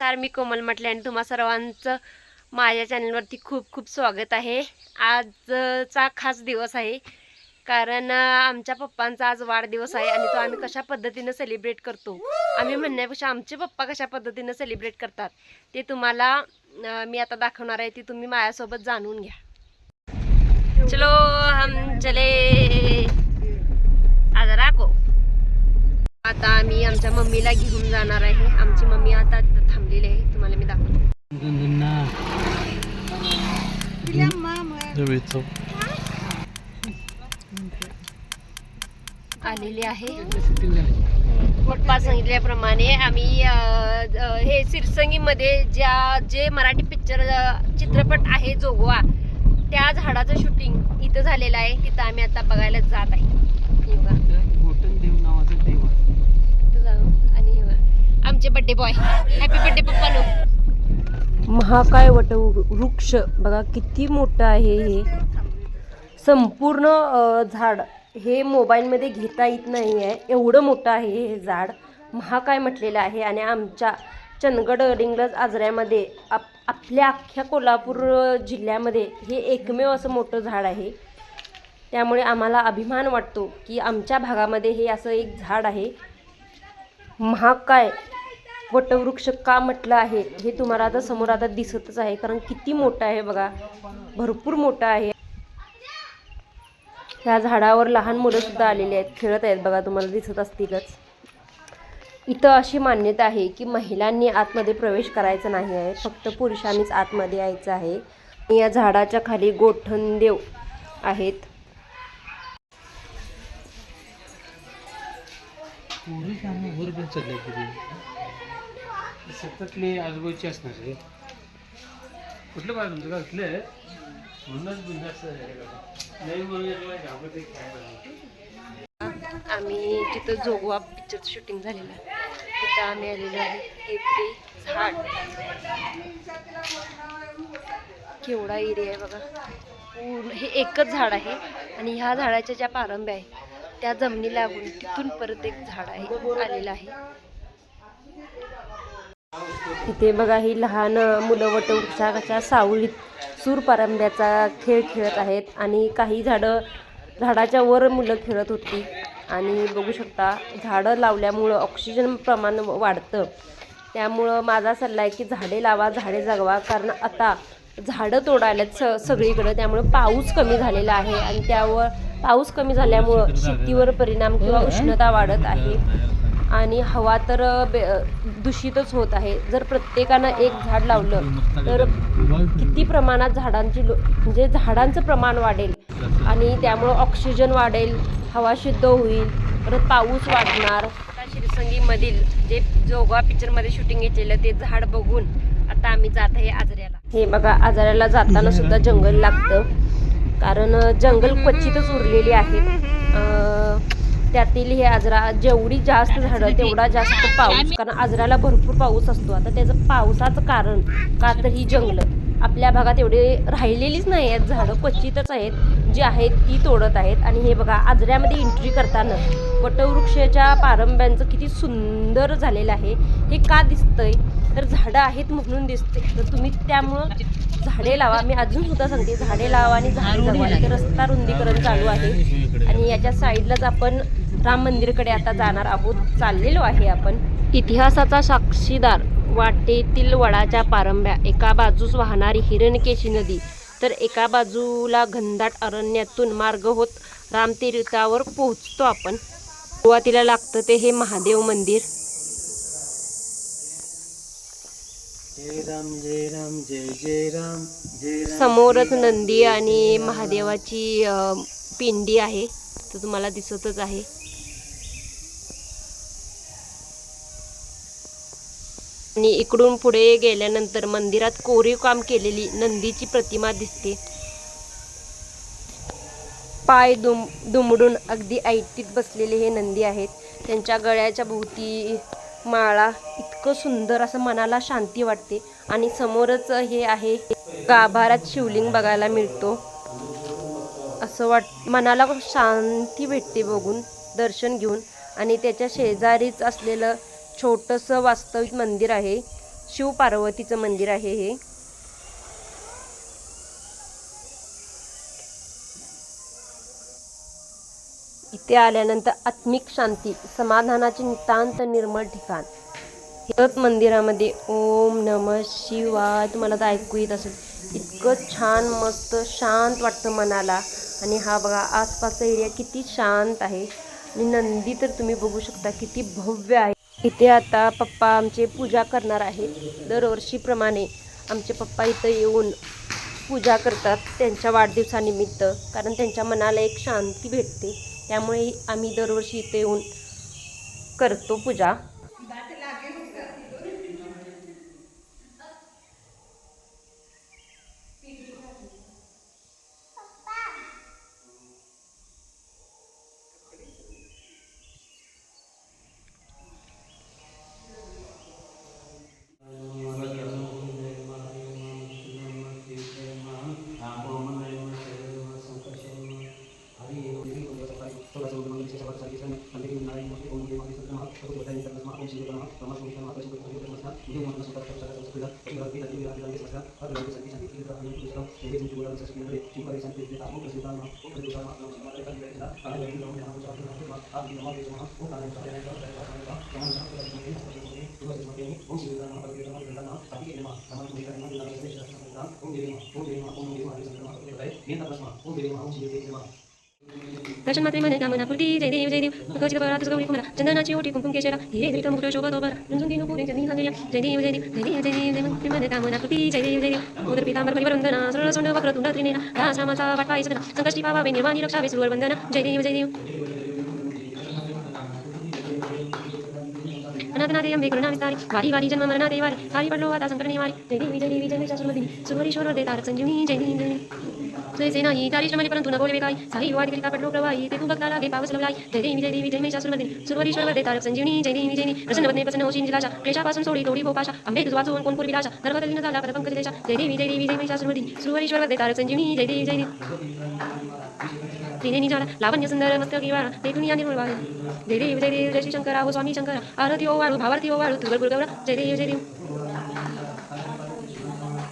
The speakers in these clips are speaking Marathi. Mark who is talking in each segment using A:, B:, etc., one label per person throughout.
A: नमस्कार मी कोमल म्हटले आणि तुम्हा सर्वांचं माझ्या चॅनलवरती खूप खूप स्वागत आहे. आजचा खास दिवस आहे कारण आमच्या पप्पांचा आज वाढदिवस आहे आणि तो आम्ही कशा पद्धतीनं सेलिब्रेट करतो? आम्ही म्हणण्यापेक्षा आमचे पप्पा कशा पद्धतीनं सेलिब्रेट करतात ते तुम्हाला मी आता दाखवणार आहे ती तुम्ही माझ्यासोबत जाणून घ्या. चलो हम चले. आज राखो आता आम्ही आमच्या मम्मीला घेऊन जाणार आहे. आमची मम्मी आता तिथं थांबलेली आहे. तुम्हाला मी दाखवतो. आलेली आहे. पप्पा सांगितल्याप्रमाणे आम्ही हे सिरसंगीमध्ये ज्या जे मराठी पिक्चर चित्रपट आहे जोगवा त्या झाडाचं शूटिंग इथं झालेलं आहे. तिथं आम्ही आता बघायला जात आहे हे बघा. इथं जाऊ. आणि हे बघा. आमचे बड्डे बॉय हॅपी बड्डे पप्पानो महाकाय वट वृक्ष. बघा किती मोठं आहे हे. संपूर्ण झाड हे मोबाईलमध्ये घेता येत नाही आहे एवढं मोठं आहे हे झाड. महाकाय म्हटलेलं आहे आणि आमच्या चंदगड डिंग्लज आजऱ्यामध्ये आप आपल्या अख्ख्या कोल्हापूर जिल्ह्यामध्ये हे एकमेव असं मोठं झाड आहे. त्यामुळे आम्हाला अभिमान वाटतो की आमच्या भागामध्ये हे असं एक झाड आहे. महाकाय वटवृक्ष का म्हटलं आहे हे तुम्हाला आता समोर आता दिसतच आहे. कारण किती मोठं आहे बघा. भरपूर मोठं आहे. ह्या झाडावर लहान मुलं सुद्धा आलेली आहेत. खेळत आहेत बघा तुम्हाला दिसत असतीलच. इथं अशी मान्यता आहे की महिलांनी आतमध्ये प्रवेश करायचा नाही आहे. फक्त पुरुषांनीच आतमध्ये यायचं आहे. या झाडाच्या खाली गोठणदेव आहेत.
B: सततले आजूबाजूचे असणार आहे कुठलं पाहिजे तुमचं का कुठलं म्हणूनच बिंदास्त नाही म्हणून घाबरत काय
A: आम्ही तिथं जोगवा पिक्चरचं शूटिंग झालेलं आहे. तिथं आम्ही आलेलो आहे. एक ते झाड केवढा एरिया आहे बघा. पूर्ण हे एकच झाड आहे आणि ह्या झाडाच्या ज्या पारंब्या आहे त्या जमिनी लागून तिथून परत एक झाड आहे आलेलं आहे. इथे बघा ही लहान मुलं वटवृक्षाच्या सावलीत सूर पारंब्याचा खेळ खेळत आहेत आणि काही झाडं झाडाच्या वर मुलं खेळत होती. आणि बघू शकता झाडं लावल्यामुळं ऑक्सिजन प्रमाण वाढतं. त्यामुळं माझा सल्ला आहे की झाडे लावा झाडे जगवा. कारण आता झाडं तोडायलाच स सगळीकडं. त्यामुळं पाऊस कमी झालेला आहे आणि त्यावर पाऊस कमी झाल्यामुळं शेतीवर परिणाम किंवा उष्णता वाढत आहे. आणि हवा तर बे दूषितच होत आहे. जर प्रत्येकानं एक झाड लावलं तर किती प्रमाणात झाडांची लो म्हणजे झाडांचं प्रमाण वाढेल आणि त्यामुळं ऑक्सिजन वाढेल हवा शुद्ध होईल परत पाऊस वाढणार. आता शिरसंगीमधील जे जोगा पिक्चरमध्ये शूटिंग घेतलेलं ते झाड बघून आता आम्ही जात आहे आजऱ्याला. हे बघा आजऱ्याला जाताना सुद्धा जंगल लागतं. कारण जंगल क्वचितच उरलेली आहेत त्यातील हे आजरा जेवढी जास्त झाडं तेवढा जास्त पाऊस कारण आजराला भरपूर पाऊस असतो. आता त्याचं पावसाचं कारण का तर ही जंगलं. आपल्या भागात एवढे राहिलेलीच नाही आहेत झाडं क्वचितच आहेत. जी आहेत ती तोडत आहेत. आणि हे बघा आजऱ्यामध्ये एंट्री करताना वटवृक्षाच्या पारंब्यांचं किती सुंदर झालेलं आहे. हे का दिसतंय? तर झाडं आहेत म्हणून दिसते तर तुम्ही त्यामुळं झाडे लावा. मी अजून सुद्धा सांगते झाडे लावा आणि झाडे जगवा. इथे रस्ता रुंदीकरण चालू आहे. आणि याच्या साईडलाच आपण राम मंदिरकडे आता जाणार आहोत. चाललेलो आहे आपण. इतिहासाचा साक्षीदार वाटेतील वडाच्या पारंब्या. एका बाजूस वाहणारी हिरणकेशी नदी. तर एका बाजूला घनदाट अरण्यातून मार्ग होत रामतीर्थावर पोहोचतो आपण. सुरुवातीला लागतं ते हे महादेव मंदिर
B: जय राम जय राम जय जय राम जय राम
A: समोरच नंदी आणि महादेवाची पिंडी आहे. तर तुम्हाला दिसतच आहे. आणि इकडून पुढे गेल्यानंतर मंदिरात कोरीव काम केलेली नंदीची प्रतिमा दिसते. पाय दुम दुमडून अगदी ऐटीत बसलेले हे नंदी आहेत. त्यांच्या गळ्याच्या भोवती माळा. इतकं सुंदर असं मनाला शांती वाटते. आणि समोरच हे आहे. गाभारात शिवलिंग बघायला मिळतो. असं वाट मनाला शांती भेटते बघून दर्शन घेऊन. आणि त्याच्या शेजारीच असलेलं छोटंसं वास्तविक मंदिर आहे. शिव पार्वतीचं मंदिर आहे हे. ते आल्यानंतर आत्मिक शांती समाधानाचे नितांत निर्मळ ठिकाण. हेच मंदिरामध्ये ओम नम शिवाय तुम्हाला तर ऐकू येत असेल. इतकं छान मस्त शांत वाटतं मनाला. आणि हा बघा आसपासचा एरिया किती शांत आहे. आणि नंदी तर तुम्ही बघू शकता किती भव्य आहे. इथे आता पप्पा आमचे पूजा करणार आहेत. दरवर्षीप्रमाणे आमचे पप्पा इथं येऊन पूजा करतात त्यांच्या वाढदिवसानिमित्त. कारण त्यांच्या मनाला एक शांती भेटते. त्यामुळे आम्ही दरवर्षी इथे येऊन करतो पूजा.
C: दर्शन मात्रे मने कामना पुटी जय देव जय देव. कवचित परा तुझ गौरी कुमरा चंदनाची ओटी कुंकुम केशरा हिरे धरित मुकुट शोभा बरा रंजून दिनो पुरे जनी हांगल्या जय देव जय देव जय देव जय देव. जय मंत्री मने कामना पुटी जय देव जय देव. उदर पितांबर परिवर वंदना सरळ सोंड वक्र तुंड त्रिनेना. दास रामाचा वाटवाई सदना संकष्टी पावावे निर्वाणी रक्षावे सुरवर वंदना. जय देव जय देव. अनाथनाथे अंबे करुणा वारी वारी जन्म मरणाते वारी। वारी पडलो आता संकट निवारी जय देवी जय देवी जय महिषासुरमर्दिनी सुमरीश्वर दे तारक संजीवनी जय देवी जय देवी। जैसे नाही तारी श्रमणी परंतु न बोलवे काही साई वादी करिता पडलो प्रवाही। ते तू भक्ता लागे पावस लवलाई। जय देवी जय देवी जय महिषासुरमर्दिनी सुरवरीश्वर दे तारक संजीवनी जय देवी जय देवी। प्रसन्न बदने प्रसन्न होशी निराशा क्लेशापासून सोडी तोडी भोपाशा। अंबे तुझ वाचून कोण पूर्वी दाशा गर्भतलीन झाला पद पंकज देशा जय देवी जय देवी जय महिषासुरमर्दिनी सुरवरीश्वर दे तारक संजीवनी जय देवी जय देवी। त्रिनेनी झाला लावण्य सुंदर मस्तकी किवाळा ते दुनिया निर्मळ वाळ जय देव जय देव जय श्री शंकर आहो स्वामी शंकर. आरती ओ वाळू भावार्थी ओ वाळू तुगल गुरुगौरा जय देव जय देव.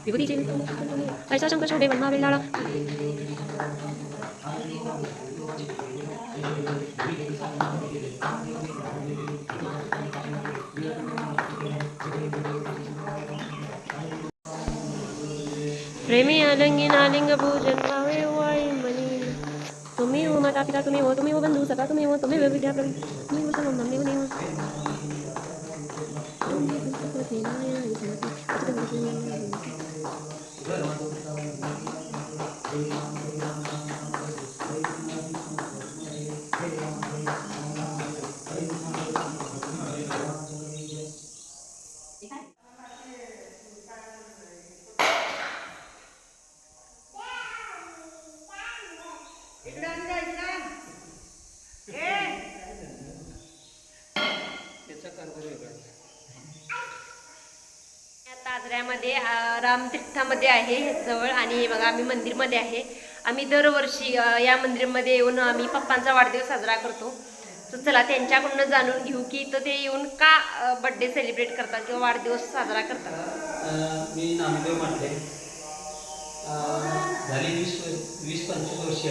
C: विभूती ऐसा शंकर शोभे वन्मा वेळाळा
A: प्रेमी अलंगी नालिंग पूजन तुम्ही माता पिता तुम्ही हो तुम्ही हो बंधू सखा तुम्ही हो तुम्ही हो, विद्या प्रवी तुम्ही हो सर्व मम्मी हो. रामतीर्थामध्ये आहे जवळ आणि बघा आम्ही मंदिरमध्ये आहे. आम्ही दरवर्षी या मंदिरमध्ये येऊन आम्ही पप्पांचा वाढदिवस साजरा करतो. तर चला त्यांच्याकडून जाणून घेऊ की तर ते येऊन का बर्थडे सेलिब्रेट करतात किंवा वाढदिवस साजरा करतात?
B: मी नामदेव म्हटले झाली वीस वीस पंचवीस वर्ष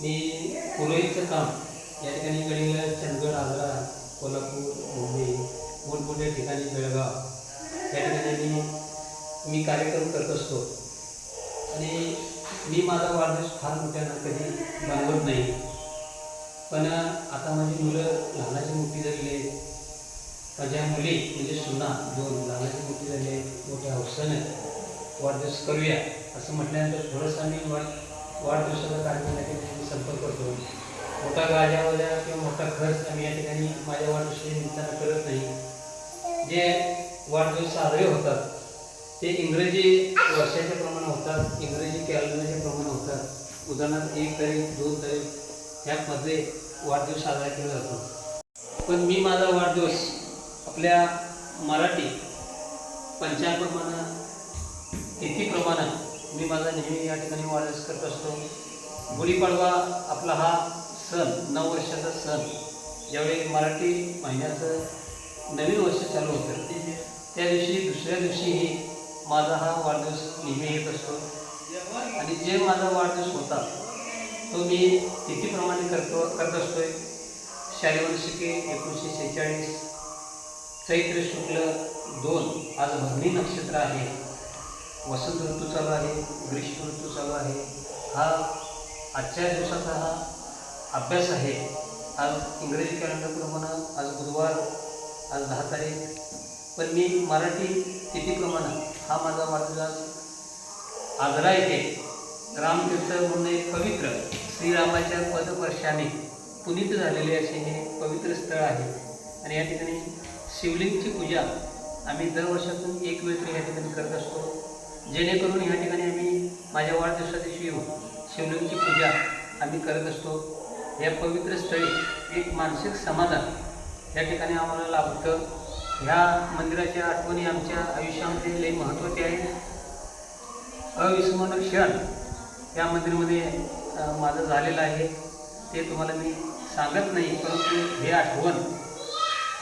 B: मी पुरोहितचं काम या ठिकाणी गडीला चंदगड आग्रा कोल्हापूर मुंबई मोठमोठ्या ठिकाणी बेळगाव या ठिकाणी मी मी कार्यक्रम करत असतो. आणि मी माझा वाढदिवस फार मोठ्यानं कधी बनवत नाही. पण आता माझी मुलं लहानाची मोठी झालेली आहेत. माझ्या मुली म्हणजे सुना दोन लहानाची मोठी झाली आहेत. मोठ्या हौसानं वाढदिवस करूया असं म्हटल्यानंतर थोडंसं आम्ही वाढ वाढदिवसाचा कार्यक्रम संपर्क करतो. मोठा गाजावाजा किंवा मोठा खर्च आम्ही या ठिकाणी माझ्या वाढदिवसाच्या निमित्तानं करत नाही. जे वाढदिवस साजरे होतात ते इंग्रजी वर्षाच्या प्रमाणे होतात इंग्रजी कॅलेंडरच्या प्रमाणे होतात. उदाहरणार्थ एक तारीख दोन तारीख ह्यामध्ये वाढदिवस साजरा केला जातो. पण मी माझा वाढदिवस आपल्या मराठी पंचांगप्रमाणे तिथीप्रमाणे मी माझा नेहमी या ठिकाणी वाढदिवस करत असतो. गुढीपाडवा आपला हा सण नऊ वर्षाचा सण ज्यावेळी मराठी महिन्याचं नवीन वर्ष चालू होतं. त्या दिवशी दुसऱ्या दिवशीही माझा हा वाढदिवस नेहमी येत असतो. आणि जे माझा वाढदिवस होता तो मी तिथीप्रमाणे करतो करत असतोय. शालेवर्षिके एकोणीसशे शेहेचाळीस चैत्र शुक्ल दोन आज भरणी नक्षत्र आहे. वसंत ऋतू चालू आहे ग्रीष्म ऋतू चालू आहे. हा आजच्या दिवसाचा हा अभ्यास आहे. आज इंग्रजी कॅलेंडरप्रमाणे आज बुधवार आज दहा तारीख. पण मी मराठी तिथीप्रमाणे हा माझा वाढदिवस आजरा येथे रामतीर्थ म्हणून एक पवित्र श्रीरामाच्या पदपर्शाने पुनीत झालेले असे हे पवित्र स्थळ आहे. आणि या ठिकाणी शिवलिंगची पूजा आम्ही दरवर्षातून एक वेळ तरी या ठिकाणी करत असतो. जेणेकरून या ठिकाणी आम्ही माझ्या वाढदिवसा दिवशी येऊन शिवलिंगची पूजा आम्ही करत असतो. या पवित्र स्थळी एक मानसिक समाधान या ठिकाणी आम्हाला लाभतं. ह्या मंदिराच्या आठवणी आमच्या आयुष्यामध्ये लई महत्त्वाचे आहे अविस्मरण क्षण या मंदिरमध्ये माझं झालेलं आहे. ते तुम्हाला मी सांगत नाही परंतु हे आठवण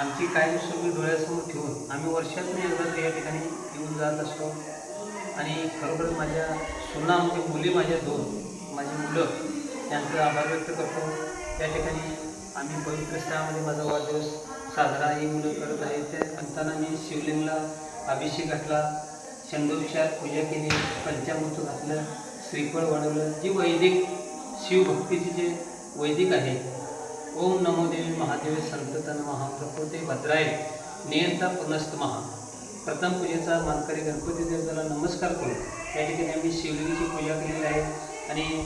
B: आमची कायमस्वरूपी डोळ्यासमोर ठेवून आम्ही वर्षातून एकदा या ठिकाणी येऊन जात असतो. आणि खरोखर माझ्या सुना म्हणजे मुली माझ्या दोन माझी मुलं यांचं आभार व्यक्त करतो. त्या ठिकाणी आम्ही पवित्र स्थळामध्ये माझा वाढदिवस साजरा ही मुलं करत आहेत. त्या म्हणताना मी शिवलिंगला अभिषेक घातला छंदोपचार पूजा केली पंचामृत घातलं श्रीफळ वाढवलं. जी वैदिक शिवभक्तीची जे वैदिक आहे ओम नमो देवी महादेव संततन महाप्रकृते भद्राय नियंता पुनस्त महा. प्रथम पूजेचा मानकरी गणपती देवताला नमस्कार करून या ठिकाणी आम्ही शिवलिंगची पूजा केलेली आहे. आणि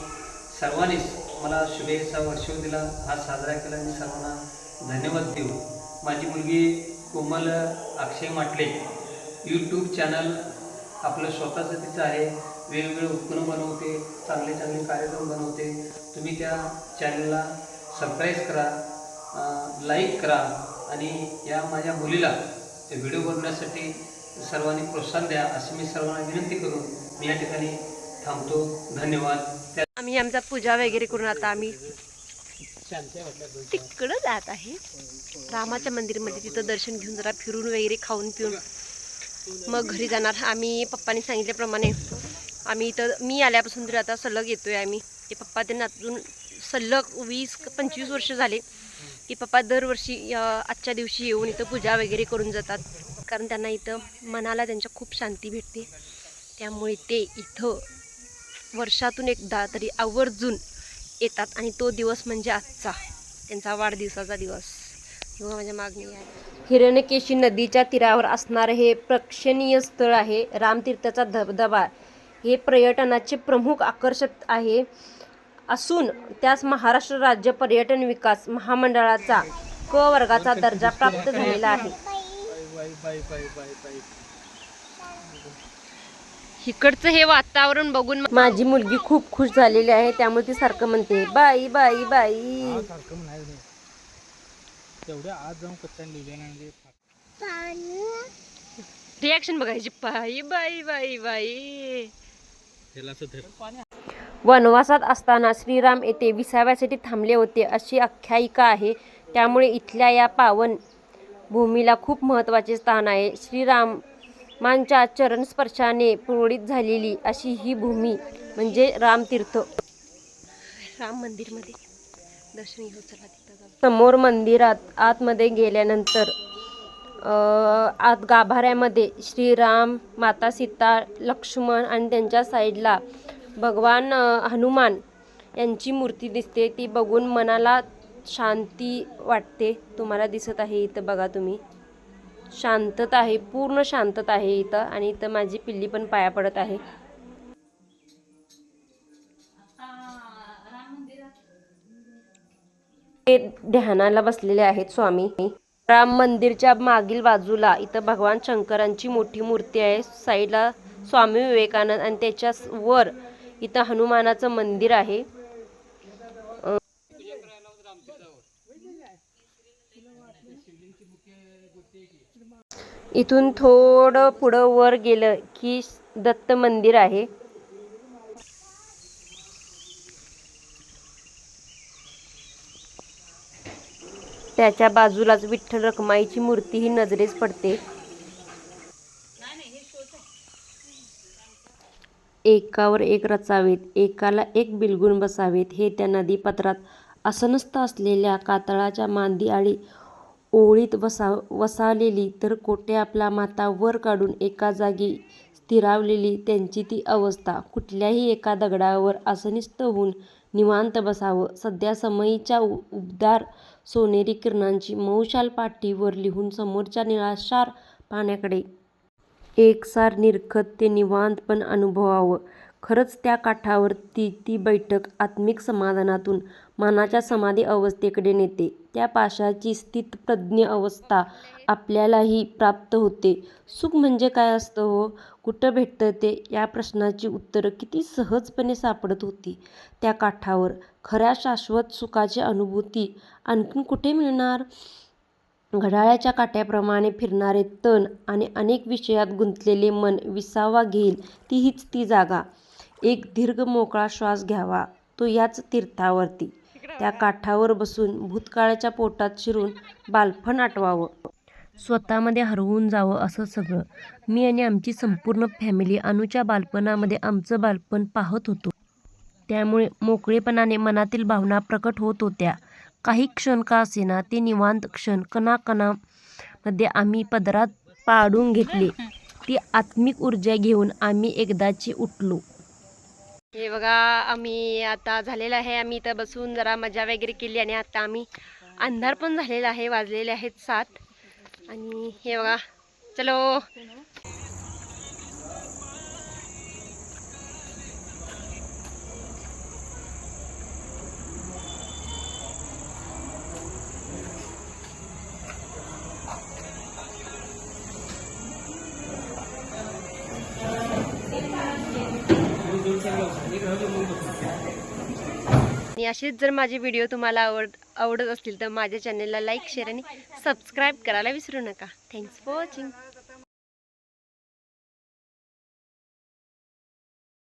B: सर्वांनीच मला शुभेच्छा वर्षव दिला हा साजरा केला. मी सर्वांना धन्यवाद देऊ. माझी मुलगी कोमल अक्षय माटले यूट्यूब चॅनल आपलं स्वतःचं तिचं आहे. वेगवेगळे उत्पन्न बनवते चांगले चांगले कार्यक्रम बनवते. तुम्ही त्या चॅनलला सबस्क्राईब करा लाईक करा आणि या माझ्या मुलीला व्हिडिओ बनवण्यासाठी सर्वांनी प्रोत्साहन द्या अशी मी सर्वांना विनंती करून मी या ठिकाणी थांबतो. धन्यवाद.
A: आम्ही आमचा पूजा वगैरे करून आता आम्ही तिकडं जात आहे. रामाच्या मंदिरमध्ये तिथं दर्शन घेऊन जरा फिरून वगैरे खाऊन पिऊन. मग घरी जाणार. आम्ही पप्पाने सांगितल्याप्रमाणे आम्ही इथं मी आल्यापासून तरी आता सलग येतोय आम्ही. ते पप्पा त्यांना अजून सलग वीस पंचवीस वर्ष झाले. की पप्पा दरवर्षी आजच्या दिवशी येऊन इथं पूजा वगैरे करून जातात. कारण त्यांना इथं मनाला त्यांच्या खूप शांती भेटते. त्यामुळे ते इथं वर्षातून एकदा तरी आवर्जून येतात आणि तो दिवस म्हणजे आजचा त्यांचा वाढदिवसाचा दिवस. किंवा माझ्या मागणी आहे. हिरण्यकेशी नदीच्या तीरावर असणारे हे प्रेक्षणीय स्थळ आहे. रामतीर्थाचा धबधबा. हे पर्यटनाचे प्रमुख आकर्षक आहे. असून त्यास महाराष्ट्र राज्य पर्यटन विकास महामंडळाचा क वर्गाचा दर्जा प्राप्त झालेला आहे. इकडचं हे वातावरण बघून माझी मुलगी खूप खुश झालेली आहे त्यामुळे ती सारखं म्हणते बाई बाई बाई.
D: सारखं म्हणायचं नाही तेवढ्या आज जाऊन कच्चा लिहिल्या म्हणजे.
A: रिॲक्शन बघायची. बाई बाई बाई बाई. वनवासात असताना श्रीराम येथे विसाव्यासाठी थांबले होते अशी आख्यायिका आहे. त्यामुळे इथल्या या पावन भूमीला खूप महत्त्वाचे स्थान आहे. श्रीरामांच्या चरणस्पर्शाने पुरोळीत झालेली अशी ही भूमी म्हणजे रामतीर्थ राम मंदिरमध्ये दर्शन घेऊ चला तिथं जाऊ. समोर मंदिरात आतमध्ये गेल्यानंतर आत गाभाऱ्यामध्ये श्रीराम माता सीता लक्ष्मण आणि त्यांच्या साईडला भगवान हनुमान यांची मूर्ती दिसते. ती बघून मनाला शांती वाटते. तुम्हाला दिसत आहे इथं बघा तुम्ही. शांतता आहे पूर्ण शांतता आहे इथं आणि इथं माझी पिल्ली पण पाया पडत आहे. ते ध्यानाला बसलेले आहेत स्वामी. राम मंदिरच्या मागील बाजूला इथं भगवान शंकरांची मोठी मूर्ती आहे. साईडला स्वामी विवेकानंद आणि त्याच्या वर इथं हनुमानाचं मंदिर आहे. इथून थोडं पुढं वर गेलं की दत्त मंदिर आहे. त्याच्या बाजूलाच विठ्ठल रखमाईची मूर्ती ही नजरेस पडते. एकावर एक रचावेत एकाला एक बिलगुण बसावेत हे त्या नदीपात्रात असनस्त असलेल्या कातळाच्या मांदी आळी ओळीत वसा वसावलेली तर कोटे आपला माथा वर काढून एका जागी स्थिरावलेली त्यांची ती अवस्था. कुठल्याही एका दगडावर आसनिस्त होऊन निवांत बसावं. सध्या समयीच्या उ- उबदार सोनेरी किरणांची मऊशाल पाठीवर लिहून समोरच्या निळाशार पाण्याकडे. एकसार निरखत ते निवांत पण अनुभवावं. खरंच त्या काठावर ती ती बैठक आत्मिक समाधानातून मनाच्या समाधी अवस्थेकडे नेते. त्या पाशाची स्थितप्रज्ञ अवस्था आपल्यालाही प्राप्त होते. सुख म्हणजे काय असतं हो? कुठं भेटतं ते? या प्रश्नाची उत्तरं किती सहजपणे सापडत होती त्या काठावर. खऱ्या शाश्वत सुखाची अनुभूती आणखीन कुठे मिळणार? घड्याळाच्या काट्याप्रमाणे फिरणारे तन आणि अनेक विषयात गुंतलेले मन विसावा घेईल ती हीच ती जागा. एक दीर्घ मोकळा श्वास घ्यावा. तो याच तीर्थावरती. त्या काठावर बसून भूतकाळाच्या पोटात शिरून बालपण आठवावं स्वतःमध्ये हरवून जावं असं सगळं. मी आणि आमची संपूर्ण फॅमिली अनुच्या बालपणामध्ये आमचं बालपण पाहत होतो. त्यामुळे मोकळेपणाने मनातील भावना प्रकट होत होत्या. काही क्षण का असेना ते निवांत क्षण कणाकणामध्ये आम्ही पदरात पाडून घेतले. ती आत्मिक ऊर्जा घेऊन आम्ही एकदाची उठलो. हे बघा आम्ही आता झालेलं आहे. आम्ही इथं बसून जरा मजा वगैरे केली आणि आता आम्ही अंधार पण झालेला आहे वाजलेले आहेत सात. आणि हे बघा चलो. आणि असेच जर माझे व्हिडिओ तुम्हाला आवड आवडत असतील तर माझ्या चॅनलला लाईक शेअर आणि सबस्क्राईब करायला विसरू नका. Thanks for watching